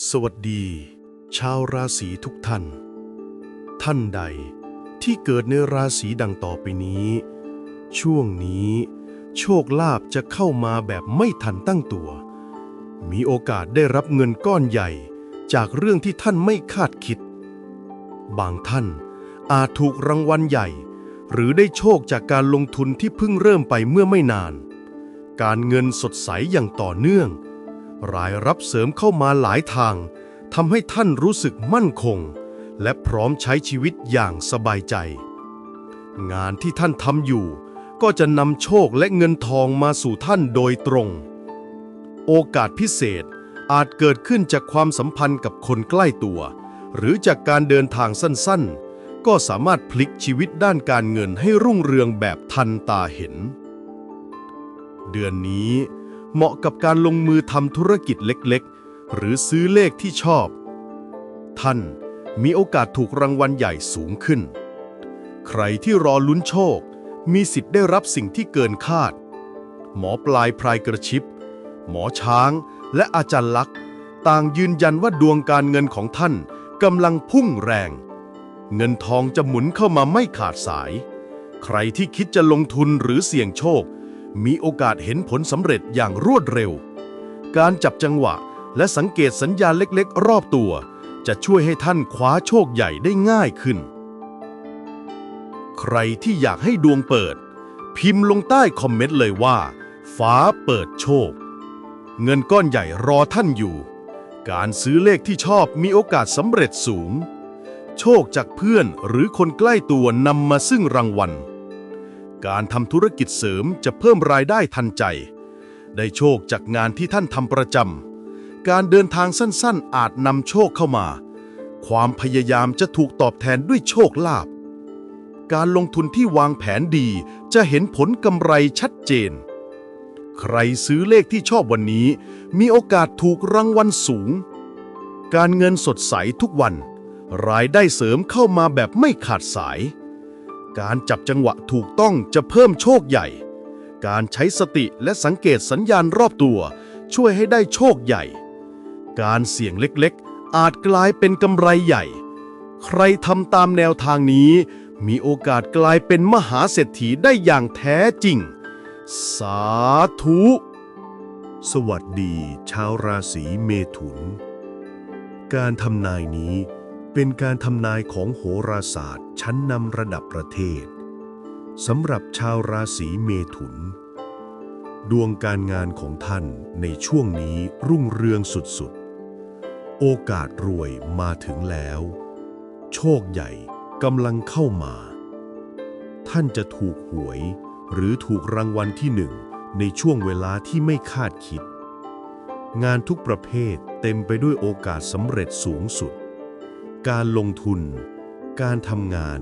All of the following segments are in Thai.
สวัสดี ชาวราศีทุกท่าน ท่านใดที่เกิดในราศีดังต่อไปนี้ ช่วงนี้ โชคลาภจะเข้ามาแบบไม่ทันตั้งตัว มีโอกาสได้รับเงินก้อนใหญ่จากเรื่องที่ท่านไม่คาดคิด บางท่านอาจถูกรางวัลใหญ่ หรือได้โชคจากการลงทุนที่เพิ่งเริ่มไปเมื่อไม่นาน การเงินสดใสอย่างต่อเนื่อง รายรับเสริมเข้ามาหลายทางทำให้ท่านรู้สึกมั่นคง และพร้อมใช้ชีวิตอย่างสบายใจ งานที่ท่านทำอยู่ ก็จะนำโชคและเงินทองมาสู่ท่านโดยตรง โอกาสพิเศษอาจเกิดขึ้นจากความสัมพันธ์กับคนใกล้ตัว หรือจากการเดินทางสั้นๆ ก็สามารถพลิกชีวิตด้านการเงินให้รุ่งเรืองแบบทันตาเห็น เดือนนี้ เหมาะกับการลงมือทำธุรกิจเล็กๆ หรือซื้อเลขที่ชอบ ท่านมีโอกาสถูกรางวัลใหญ่สูงขึ้น ใครที่รอลุ้นโชค มีสิทธิ์ได้รับสิ่งที่เกินคาด หมอปลายพรายกระชิบ หมอช้าง และอาจารย์ลักษ์ต่างยืนยันว่าดวงการเงินของท่านกำลังพุ่งแรง เงินทองจะหมุนเข้ามาไม่ขาดสาย ใครที่คิดจะลงทุนหรือเสี่ยงโชค มีโอกาสเห็นผลสำเร็จอย่างรวดเร็ว การจับจังหวะและสังเกตสัญญาณเล็กๆ รอบตัว จะช่วยให้ท่านคว้าโชคใหญ่ได้ง่ายขึ้น ใครที่อยากให้ดวงเปิด พิมพ์ลงใต้คอมเมนต์เลยว่า ฟ้าเปิดโชค เงินก้อนใหญ่รอท่านอยู่ การซื้อเลขที่ชอบมีโอกาสสำเร็จสูง โชคจากเพื่อนหรือคนใกล้ตัวนำมาซึ่งรางวัล การทำธุรกิจเสริมจะเพิ่มรายได้ทันใจ ได้โชคจากงานที่ท่านทำประจำ การเดินทางสั้นๆ อาจนำโชคเข้ามา ความพยายามจะถูกตอบแทนด้วยโชคลาภ การลงทุนที่วางแผนดีจะเห็นผลกำไรชัดเจน ใครซื้อเลขที่ชอบวันนี้ มีโอกาสถูกรางวัลสูง การเงินสดใสทุกวัน รายได้เสริมเข้ามาแบบไม่ขาดสาย การจับจังหวะถูกต้องจะเพิ่มโชคใหญ่ การใช้สติและสังเกตสัญญาณรอบตัว ช่วยให้ได้โชคใหญ่ การเสี่ยงเล็กๆ อาจกลายเป็นกำไรใหญ่ ใครทำตามแนวทางนี้ มีโอกาสกลายเป็นมหาเศรษฐีได้อย่างแท้จริง สาธุ สวัสดี ชาวราศีเมถุน การทำนายนี้ เป็นการทำนายของโหราศาสตร์ชั้นนำระดับประเทศสำหรับชาวราศีเมถุน ดวงการงานของท่านในช่วงนี้รุ่งเรืองสุดๆ โอกาสรวยมาถึงแล้ว โชคใหญ่กำลังเข้ามา ท่านจะถูกหวยหรือถูกรางวัลที่หนึ่งในช่วงเวลาที่ไม่คาดคิด งานทุกประเภทเต็มไปด้วยโอกาสสำเร็จสูงสุด การลงทุน การทำงาน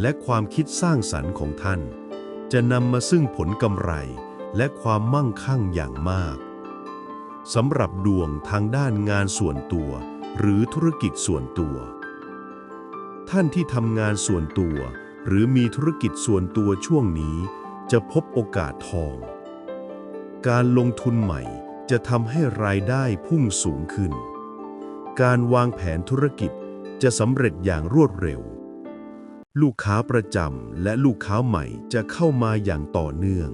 และความคิดสร้างสรรค์ของท่าน จะนำมาซึ่งผลกำไรและความมั่งคั่งอย่างมากสำหรับดวงทางด้านงานส่วนตัว หรือธุรกิจส่วนตัว ท่านที่ทำงานส่วนตัว หรือมีธุรกิจส่วนตัวช่วงนี้ จะพบโอกาสทอง การลงทุนใหม่จะทำให้รายได้พุ่งสูงขึ้น การวางแผนธุรกิจ จะสำเร็จอย่างรวดเร็ว ลูกค้าประจำและลูกค้าใหม่จะเข้ามาอย่างต่อเนื่อง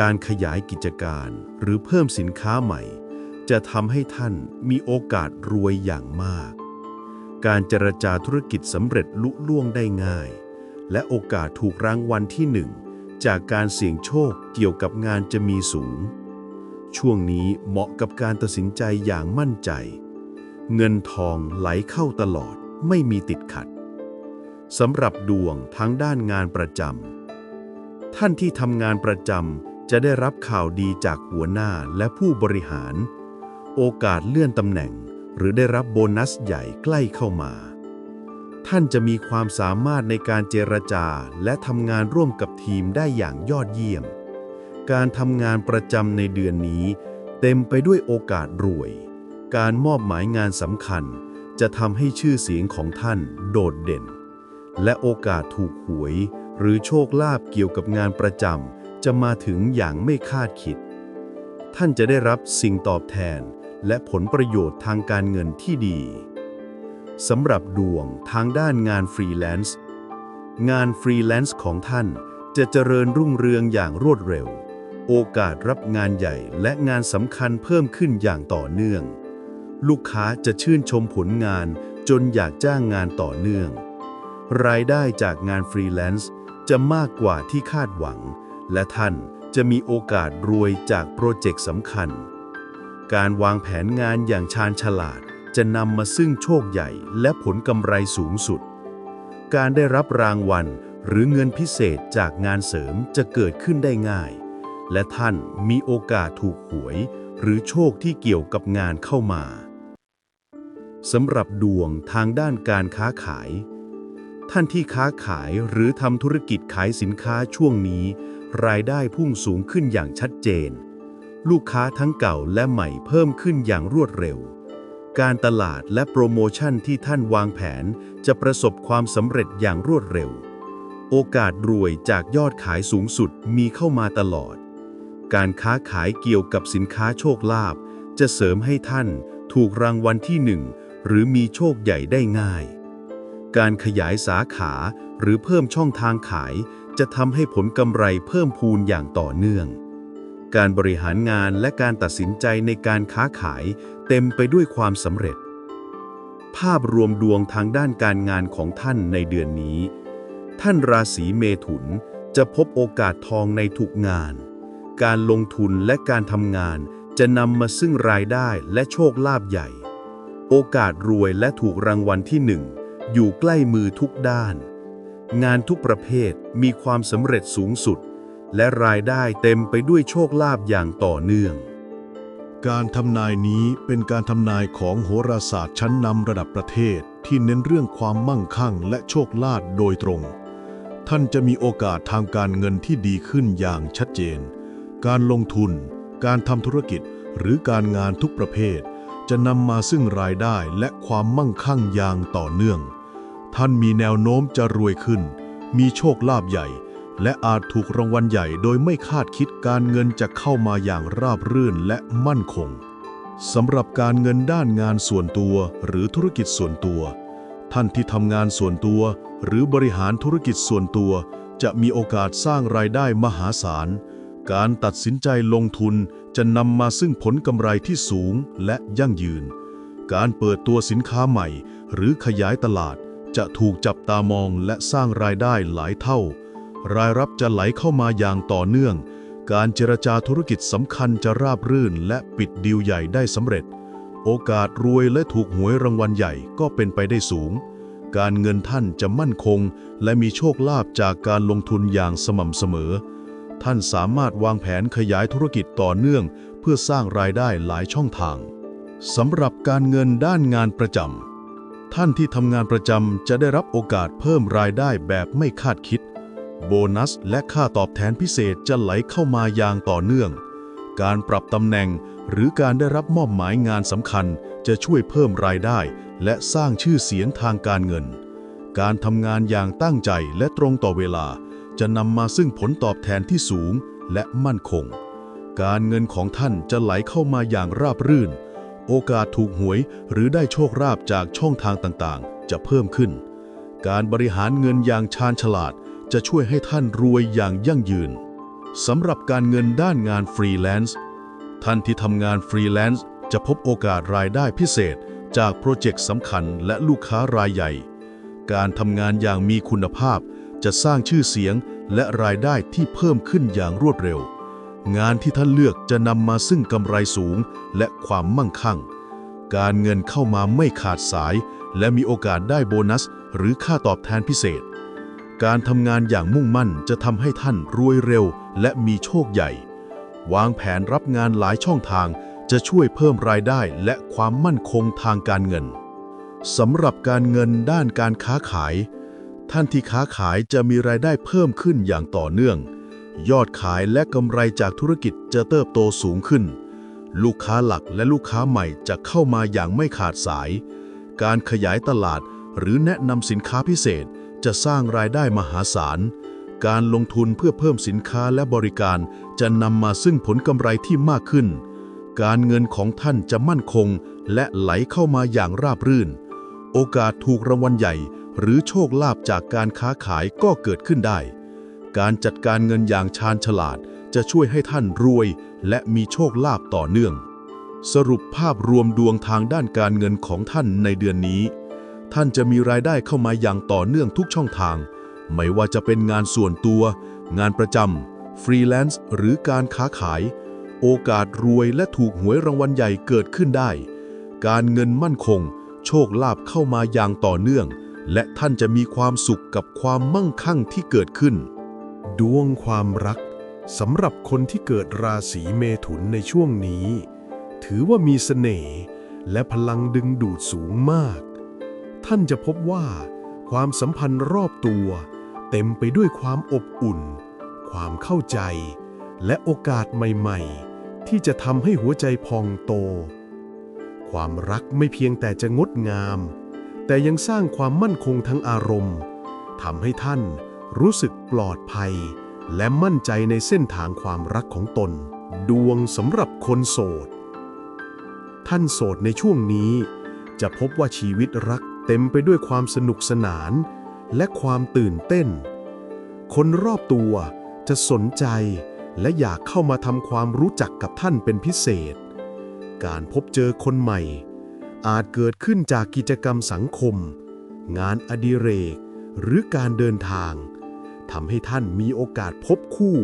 การขยายกิจการหรือเพิ่มสินค้าใหม่ จะทำให้ท่านมีโอกาสรวยอย่างมาก การเจรจาธุรกิจสำเร็จลุล่วงได้ง่าย และโอกาสถูกรางวัลที่หนึ่งจากการเสี่ยงโชคเกี่ยวกับงานจะมีสูง ช่วงนี้เหมาะกับการตัดสินใจอย่างมั่นใจ เงินทองไหลเข้าตลอดไม่มีติดขัดสำหรับดวงทั้งด้านงานประจำท่านที่ทำงานประจำจะได้รับข่าวดีจากหัวหน้าและผู้บริหาร โอกาสเลื่อนตำแหน่ง หรือได้รับโบนัสใหญ่ใกล้เข้ามา ท่านจะมีความสามารถในการเจรจาและทำงานร่วมกับทีมได้อย่างยอดเยี่ยม การทำงานประจำในเดือนนี้ เต็มไปด้วยโอกาสรวย การมอบหมายงานสำคัญ จะทำให้ชื่อเสียงของท่านโดดเด่น และโอกาสถูกหวย หรือโชคลาภเกี่ยวกับงานประจำจะมาถึงอย่างไม่คาดคิด ท่านจะได้รับสิ่งตอบแทน และผลประโยชน์ทางการเงินที่ดีสำหรับดวงทางด้านงานฟรีแลนซ์งานฟรีแลนซ์ของท่านจะเจริญรุ่งเรืองอย่างรวดเร็ว โอกาสรับงานใหญ่และงานสำคัญเพิ่มขึ้นอย่างต่อเนื่อง ลูกค้าจะชื่นชมผลงานจนอยากจ้างงานต่อเนื่อง รายได้จากงานฟรีแลนซ์จะมากกว่าที่คาดหวัง และท่านจะมีโอกาสรวยจากโปรเจกต์สำคัญ การวางแผนงานอย่างชาญฉลาดจะนำมาซึ่งโชคใหญ่และผลกำไรสูงสุด การได้รับรางวัลหรือเงินพิเศษจากงานเสริมจะเกิดขึ้นได้ง่าย และท่านมีโอกาสถูกหวย หรือโชคที่เกี่ยวกับงานเข้ามา สำหรับดวงทางด้านการค้าขาย ท่านที่ค้าขายหรือทำธุรกิจขายสินค้าช่วงนี้ รายได้พุ่งสูงขึ้นอย่างชัดเจน ลูกค้าทั้งเก่าและใหม่เพิ่มขึ้นอย่างรวดเร็ว การตลาดและโปรโมชั่นที่ท่านวางแผนจะประสบความสำเร็จอย่างรวดเร็ว โอกาสรวยจากยอดขายสูงสุดมีเข้ามาตลอด การค้าขายเกี่ยวกับสินค้าโชคลาภจะเสริมให้ท่านถูกรางวัลที่หนึ่ง หรือมีโชคใหญ่ได้ง่าย การขยายสาขาหรือเพิ่มช่องทางขาย จะทำให้ผลกำไรเพิ่มพูนอย่างต่อเนื่อง การบริหารงานและการตัดสินใจในการค้าขาย เต็มไปด้วยความสำเร็จ ภาพรวมดวงทางด้านการงานของท่านในเดือนนี้ ท่านราศีเมถุนจะพบโอกาสทองในทุกงาน การลงทุนและการทำงานจะนำมาซึ่งรายได้และโชคลาภใหญ่ โอกาสรวยและถูกรางวัลที่หนึ่งอยู่ใกล้มือทุกด้าน งานทุกประเภทมีความสำเร็จสูงสุด และรายได้เต็มไปด้วยโชคลาภอย่างต่อเนื่อง การทำนายนี้เป็นการทำนายของโหราศาสตร์ชั้นนำระดับประเทศที่เน้นเรื่องความมั่งคั่งและโชคลาภโดยตรง ท่านจะมีโอกาสทางการเงินที่ดีขึ้นอย่างชัดเจน การลงทุน การทำธุรกิจหรือการงานทุกประเภท จะนำมาซึ่งรายได้และความมั่งคั่งอย่างต่อเนื่อง ท่านมีแนวโน้มจะรวยขึ้น มีโชคลาภใหญ่ และอาจถูกรางวัลใหญ่โดยไม่คาดคิดการเงินจะเข้ามาอย่างราบรื่นและมั่นคงสำหรับการเงินด้านงานส่วนตัวหรือธุรกิจส่วนตัว ท่านที่ทำงานส่วนตัว หรือบริหารธุรกิจส่วนตัว จะมีโอกาสสร้างรายได้มหาศาล การตัดสินใจลงทุนจะนำมาซึ่งผลกำไรที่สูงและยั่งยืน การเปิดตัวสินค้าใหม่ หรือขยายตลาดจะถูกจับตามองและสร้างรายได้หลายเท่า รายรับจะไหลเข้ามาอย่างต่อเนื่อง การเจรจาธุรกิจสำคัญจะราบรื่นและปิดดีลใหญ่ได้สำเร็จ โอกาสรวยและถูกหวยรางวัลใหญ่ก็เป็นไปได้สูง การเงินท่านจะมั่นคง และมีโชคลาภจากการลงทุนอย่างสม่ำเสมอ ท่านสามารถวางแผนขยายธุรกิจต่อเนื่อง เพื่อสร้างรายได้หลายช่องทางสำหรับการเงินด้านงานประจำท่านที่ทำงานประจำจะได้รับโอกาสเพิ่มรายได้แบบไม่คาดคิด โบนัสและค่าตอบแทนพิเศษจะไหลเข้ามาอย่างต่อเนื่อง การปรับตำแหน่งหรือการได้รับมอบหมายงานสำคัญจะช่วยเพิ่มรายได้ และสร้างชื่อเสียงทางการเงิน การทำงานอย่างตั้งใจและตรงต่อเวลา จะนำมาซึ่งผลตอบแทนที่สูงและมั่นคง การเงินของท่านจะไหลเข้ามาอย่างราบรื่น โอกาสถูกหวยหรือได้โชคลาภจากช่องทางต่างๆ จะเพิ่มขึ้น การบริหารเงินอย่างชาญฉลาดจะช่วยให้ท่านรวยอย่างยั่งยืน สำหรับการเงินด้านงานฟรีแลนซ์ ท่านที่ทำงานฟรีแลนซ์จะพบโอกาสรายได้พิเศษจากโปรเจกต์สำคัญและลูกค้ารายใหญ่ การทำงานอย่างมีคุณภาพ จะสร้างชื่อเสียงและรายได้ที่เพิ่มขึ้นอย่างรวดเร็ว งานที่ท่านเลือกจะนำมาซึ่งกำไรสูงและความมั่งคั่ง การเงินเข้ามาไม่ขาดสาย และมีโอกาสได้โบนัส หรือค่าตอบแทนพิเศษ การทำงานอย่างมุ่งมั่นจะทำให้ท่านรวยเร็วและมีโชคใหญ่ วางแผนรับงานหลายช่องทางจะช่วยเพิ่มรายได้และความมั่นคงทางการเงินสำหรับการเงินด้านการค้าขาย ท่านที่ค้าขายจะมีรายได้เพิ่มขึ้นอย่างต่อเนื่อง ยอดขายและกำไรจากธุรกิจจะเติบโตสูงขึ้น ลูกค้าหลักและลูกค้าใหม่จะเข้ามาอย่างไม่ขาดสาย การขยายตลาดหรือแนะนำสินค้าพิเศษจะสร้างรายได้มหาศาล การลงทุนเพื่อเพิ่มสินค้าและบริการจะนำมาซึ่งผลกำไรที่มากขึ้น การเงินของท่านจะมั่นคงและไหลเข้ามาอย่างราบรื่น โอกาสถูกรางวัลใหญ่ หรือโชคลาภจากการค้าขายก็เกิดขึ้นได้ การจัดการเงินอย่างชาญฉลาดจะช่วยให้ท่านรวย และมีโชคลาภต่อเนื่อง สรุปภาพรวมดวงทางด้านการเงินของท่านในเดือนนี้ ท่านจะมีรายได้เข้ามาอย่างต่อเนื่องทุกช่องทาง ไม่ว่าจะเป็นงานส่วนตัว งานประจำฟรีแลนซ์หรือการค้าขาย โอกาสรวยและถูกหวยรางวัลใหญ่เกิดขึ้นได้ การเงินมั่นคง โชคลาภเข้ามาอย่างต่อเนื่อง และท่านจะมีความสุขกับความมั่งคั่งที่เกิดขึ้น ดวงความรักสำหรับคนที่เกิดราศีเมถุนในช่วงนี้ ถือว่ามีเสน่ห์และพลังดึงดูดสูงมาก ท่านจะพบว่าความสัมพันธ์รอบตัว เต็มไปด้วยความอบอุ่น ความเข้าใจ และโอกาสใหม่ๆ ที่จะทำให้หัวใจพองโต ความรักไม่เพียงแต่จะงดงาม แต่ยังสร้างความมั่นคงทั้งอารมณ์ทำให้ท่านรู้สึกปลอดภัย และมั่นใจในเส้นทางความรักของตน ดวงสำหรับคนโสด ท่านโสดในช่วงนี้ จะพบว่าชีวิตรักเต็มไปด้วยความสนุกสนาน และความตื่นเต้น คนรอบตัวจะสนใจและอยากเข้ามาทำความรู้จักกับท่านเป็นพิเศษ การพบเจอคนใหม่ อาจเกิดขึ้นจากกิจกรรมสังคม งานอดิเรก หรือการเดินทางทำให้ท่านมีโอกาสพบคู่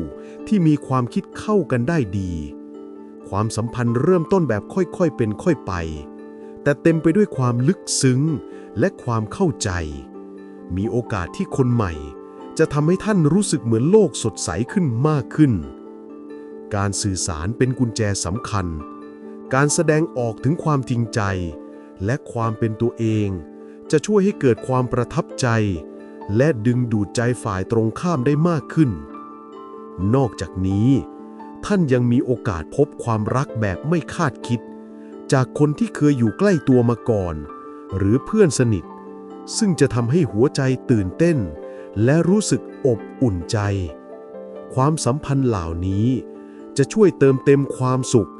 ที่มีความคิดเข้ากันได้ดี ความสัมพันธ์เริ่มต้นแบบค่อยๆเป็นค่อยไป แต่เต็มไปด้วยความลึกซึ้งและความเข้าใจ มีโอกาสที่คนใหม่ จะทำให้ท่านรู้สึกเหมือนโลกสดใสขึ้นมากขึ้น การสื่อสารเป็นกุญแจสำคัญ การแสดงออกถึงความจริงใจ และความเป็นตัวเอง จะช่วยให้เกิดความประทับใจ และดึงดูดใจฝ่ายตรงข้ามได้มากขึ้น นอกจากนี้ ท่านยังมีโอกาสพบความรักแบบไม่คาดคิด จากคนที่เคยอยู่ใกล้ตัวมาก่อน หรือเพื่อนสนิท ซึ่งจะทำให้หัวใจตื่นเต้น และรู้สึกอบอุ่นใจ ความสัมพันธ์เหล่านี้จะช่วยเติมเต็มความสุข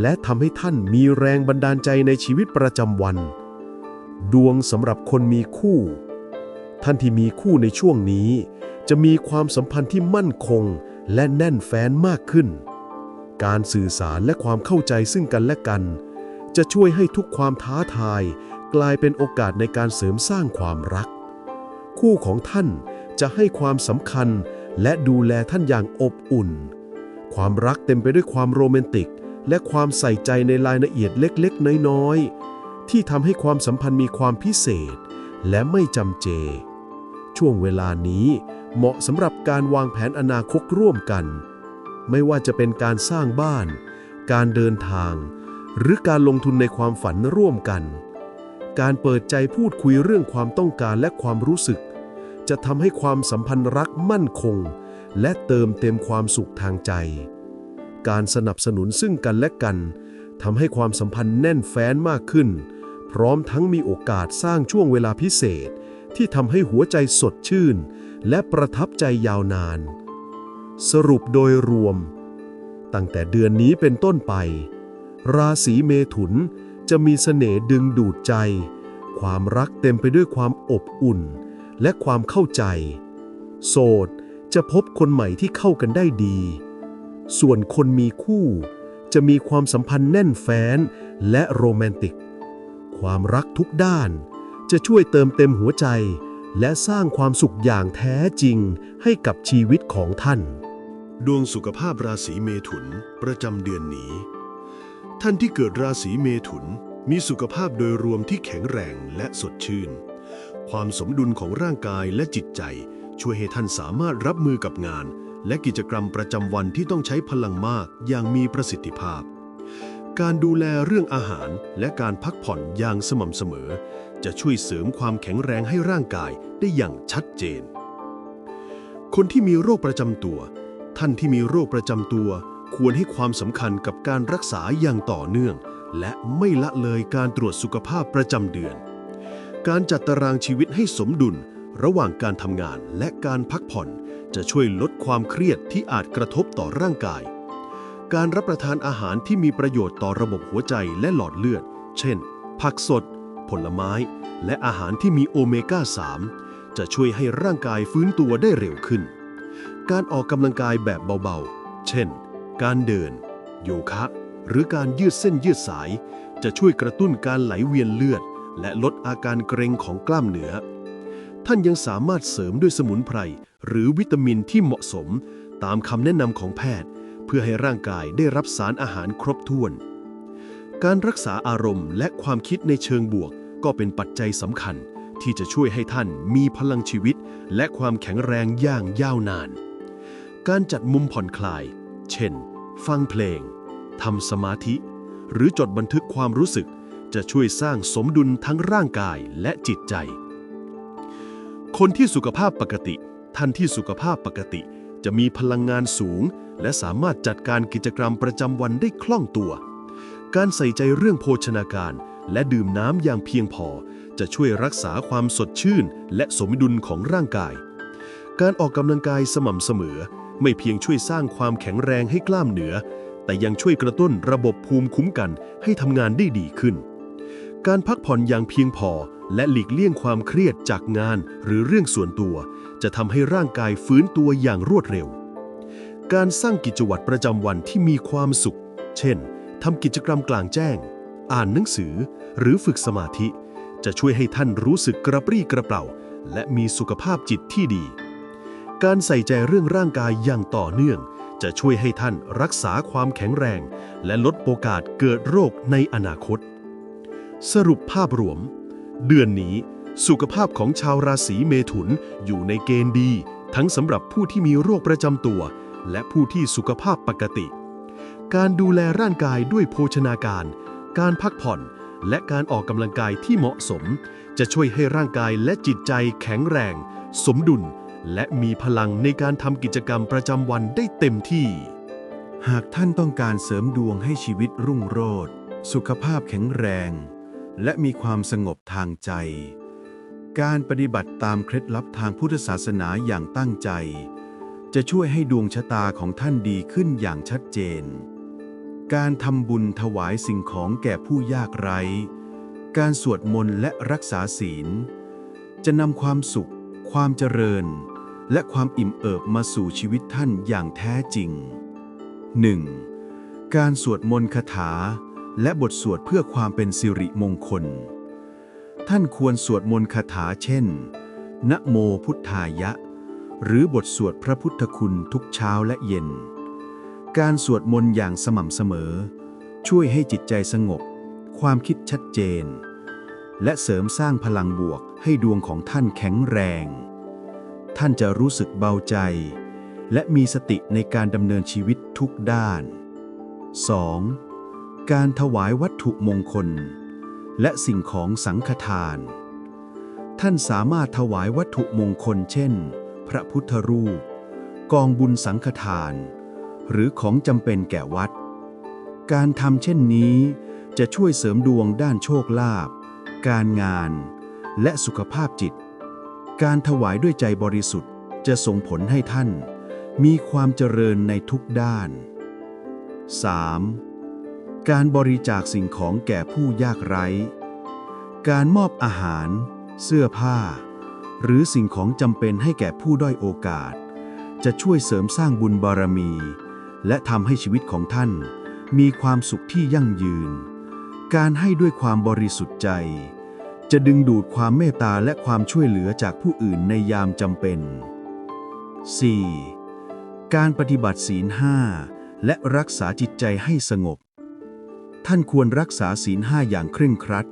และทำให้ท่านมีแรงบันดาลใจในชีวิตประจำวัน ดวงสำหรับคนมีคู่ ท่านที่มีคู่ในช่วงนี้ จะมีความสัมพันธ์ที่มั่นคงและแน่นแฟ้นมากขึ้น การสื่อสารและความเข้าใจซึ่งกันและกัน จะช่วยให้ทุกความท้าทาย กลายเป็นโอกาสในการเสริมสร้างความรัก คู่ของท่านจะให้ความสำคัญและดูแลท่านอย่างอบอุ่น ความรักเต็มไปด้วยความโรแมนติก และความใส่ใจในรายละเอียดเล็กๆ น้อยๆ ที่ทำให้ความสัมพันธ์มีความพิเศษ และไม่จำเจ ช่วงเวลานี้เหมาะสำหรับการวางแผนอนาคตร่วมกัน ไม่ว่าจะเป็นการสร้างบ้าน การเดินทาง หรือการลงทุนในความฝันร่วมกัน การเปิดใจพูดคุยเรื่องความต้องการและความรู้สึก จะทำให้ความสัมพันธ์รักมั่นคง และเติมเต็มความสุขทางใจ การสนับสนุนซึ่งกันและกันทำให้ความสัมพันธ์แน่นแฟ้นมากขึ้น พร้อมทั้งมีโอกาสสร้างช่วงเวลาพิเศษ ที่ทำให้หัวใจสดชื่น และประทับใจยาวนาน สรุปโดยรวม ตั้งแต่เดือนนี้เป็นต้นไป ราศีเมถุนจะมีเสน่ห์ดึงดูดใจ ความรักเต็มไปด้วยความอบอุ่น และความเข้าใจ โสดจะพบคนใหม่ที่เข้ากันได้ดี ส่วนคนมีคู่ จะมีความสัมพันธ์แน่นแฟ้นและโรแมนติก ความรักทุกด้าน จะช่วยเติมเต็มหัวใจ และสร้างความสุขอย่างแท้จริงให้กับชีวิตของท่าน ดวงสุขภาพราศีเมถุนประจำเดือนนี้ ท่านที่เกิดราศีเมถุนมีสุขภาพโดยรวมที่แข็งแรงและสดชื่น ความสมดุลของร่างกายและจิตใจช่วยให้ท่านสามารถรับมือกับงาน และกิจกรรมประจำวันที่ต้องใช้พลังมากอย่างมีประสิทธิภาพ การดูแลเรื่องอาหารและการพักผ่อนอย่างสม่ำเสมอ จะช่วยเสริมความแข็งแรงให้ร่างกายได้อย่างชัดเจน คนที่มีโรคประจำตัว ท่านที่มีโรคประจำตัว ควรให้ความสำคัญกับการรักษาอย่างต่อเนื่อง และไม่ละเลยการตรวจสุขภาพประจำเดือน การจัดตารางชีวิตให้สมดุลระหว่างการทำงานและการพักผ่อน จะช่วยลดความเครียดที่อาจกระทบต่อร่างกาย การรับประทานอาหารที่มีประโยชน์ต่อระบบหัวใจและหลอดเลือด เช่น ผักสด ผลไม้ และอาหารที่มีโอเมก้า 3 จะช่วยให้ร่างกายฟื้นตัวได้เร็วขึ้น การออกกำลังกายแบบเบาๆ เช่น การเดิน โยคะ หรือการยืดเส้นยืดสาย จะช่วยกระตุ้นการไหลเวียนเลือด และลดอาการเกร็งของกล้ามเนื้อ ท่านยังสามารถเสริมด้วยสมุนไพร หรือวิตามินที่เหมาะสม ตามคำแนะนำของแพทย์ เพื่อให้ร่างกายได้รับสารอาหารครบถ้วน การรักษาอารมณ์และความคิดในเชิงบวก ก็เป็นปัจจัยสำคัญ ที่จะช่วยให้ท่านมีพลังชีวิต และความแข็งแรงอย่างยาวนาน การจัดมุมผ่อนคลาย เช่น ฟังเพลงทำสมาธิ หรือจดบันทึกความรู้สึก จะช่วยสร้างสมดุลทั้งร่างกายและจิตใจ คนที่สุขภาพปกติ ท่านที่สุขภาพปกติ จะมีพลังงานสูง และสามารถจัดการกิจกรรมประจำวันได้คล่องตัว การใส่ใจเรื่องโภชนาการ และดื่มน้ำอย่างเพียงพอ จะช่วยรักษาความสดชื่น และสมดุลของร่างกาย การออกกำลังกายสม่ำเสมอ ไม่เพียงช่วยสร้างความแข็งแรงให้กล้ามเนื้อ แต่ยังช่วยกระตุ้นระบบภูมิคุ้มกันให้ทำงานได้ดีขึ้น การพักผ่อนอย่างเพียงพอ และหลีกเลี่ยงความเครียดจากงานหรือเรื่องส่วนตัว จะทำให้ร่างกายฟื้นตัวอย่างรวดเร็ว การสร้างกิจวัตรประจำวันที่มีความสุข เช่นทำกิจกรรมกลางแจ้ง อ่านหนังสือ หรือฝึกสมาธิ จะช่วยให้ท่านรู้สึกกระปรี้กระเปร่า และมีสุขภาพจิตที่ดี การใส่ใจเรื่องร่างกายอย่างต่อเนื่อง จะช่วยให้ท่านรักษาความแข็งแรง และลดโอกาสเกิดโรคในอนาคต สรุปภาพรวม เดือนนี้ สุขภาพของชาวราศีเมถุนอยู่ในเกณฑ์ดี ทั้งสำหรับผู้ที่มีโรคประจำตัว และผู้ที่สุขภาพปกติ การดูแลร่างกายด้วยโภชนาการ การพักผ่อน และการออกกำลังกายที่เหมาะสม จะช่วยให้ร่างกายและจิตใจแข็งแรง สมดุล และมีพลังในการทำกิจกรรมประจำวันได้เต็มที่ หากท่านต้องการเสริมดวงให้ชีวิตรุ่งโรจน์สุขภาพแข็งแรง และมีความสงบทางใจ การปฏิบัติตามเคล็ดลับทางพุทธศาสนาอย่างตั้งใจ จะช่วยให้ดวงชะตาของท่านดีขึ้นอย่างชัดเจน การทำบุญถวายสิ่งของแก่ผู้ยากไร้ การสวดมนต์และรักษาศีล จะนำความสุข ความเจริญ และความอิ่มเอิบมาสู่ชีวิตท่านอย่างแท้จริง 1. การสวดมนต์คาถา และบทสวดเพื่อความเป็นสิริมงคล ท่านควรสวดมนต์คาถาเช่น นะโมพุทธายะ หรือบทสวดพระพุทธคุณทุกเช้าและเย็น การสวดมนต์อย่างสม่ำเสมอ ช่วยให้จิตใจสงบ ความคิดชัดเจน และเสริมสร้างพลังบวกให้ดวงของท่านแข็งแรง ท่านจะรู้สึกเบาใจ และมีสติในการดำเนินชีวิตทุกด้าน 2. การถวายวัตถุมงคล และสิ่งของสังฆทาน ท่านสามารถถวายวัตถุมงคลเช่น พระพุทธรูป กองบุญสังฆทาน หรือของจำเป็นแก่วัด การทำเช่นนี้จะช่วยเสริมดวงด้านโชคลาภ การงาน และสุขภาพจิต การถวายด้วยใจบริสุทธิ์จะส่งผลให้ท่าน มีความเจริญในทุกด้าน 3. การบริจาคสิ่งของแก่ผู้ยากไร้ การมอบอาหาร เสื้อผ้า หรือสิ่งของจำเป็นให้แก่ผู้ด้อยโอกาส จะช่วยเสริมสร้างบุญบารมี และทำให้ชีวิตของท่าน มีความสุขที่ยั่งยืน การให้ด้วยความบริสุทธิ์ใจ จะดึงดูดความเมตตาและความช่วยเหลือจากผู้อื่นในยามจำเป็น 4. การปฏิบัติศีลห้าและรักษาจิตใจให้สงบ ท่านควรรักษาศีลห้าอย่างเคร่งครัด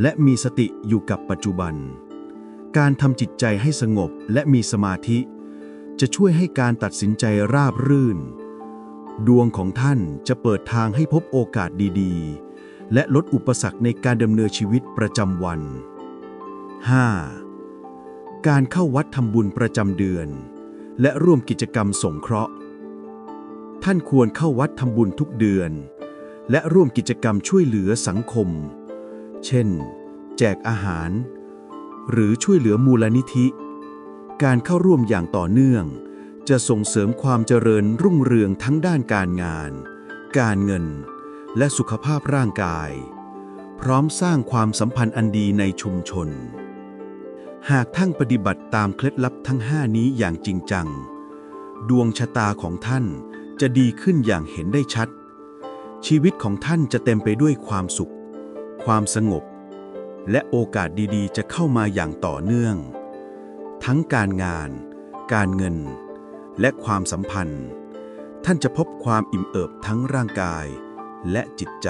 และมีสติอยู่กับปัจจุบัน การทำจิตใจให้สงบและมีสมาธิ จะช่วยให้การตัดสินใจราบรื่น ดวงของท่านจะเปิดทางให้พบโอกาสดีๆ และลดอุปสรรคในการดำเนินชีวิตประจำวัน 5. การเข้าวัดทำบุญประจำเดือน และร่วมกิจกรรมสงเคราะห์ ท่านควรเข้าวัดทำบุญทุกเดือน และร่วมกิจกรรมช่วยเหลือสังคม เช่น แจกอาหาร หรือช่วยเหลือมูลนิธิ การเข้าร่วมอย่างต่อเนื่อง จะส่งเสริมความเจริญรุ่งเรืองทั้งด้านการงาน การเงิน และสุขภาพร่างกาย พร้อมสร้างความสัมพันธ์อันดีในชุมชน หากท่านปฏิบัติตามเคล็ดลับทั้งห้านี้อย่างจริงจัง ดวงชะตาของท่านจะดีขึ้นอย่างเห็นได้ชัด ชีวิตของท่านจะเต็มไปด้วยความสุข ความสงบ และโอกาสดีๆ จะเข้ามาอย่างต่อเนื่อง ทั้งการงาน การเงิน และความสัมพันธ์ ท่านจะพบความอิ่มเอิบทั้งร่างกายและจิตใจ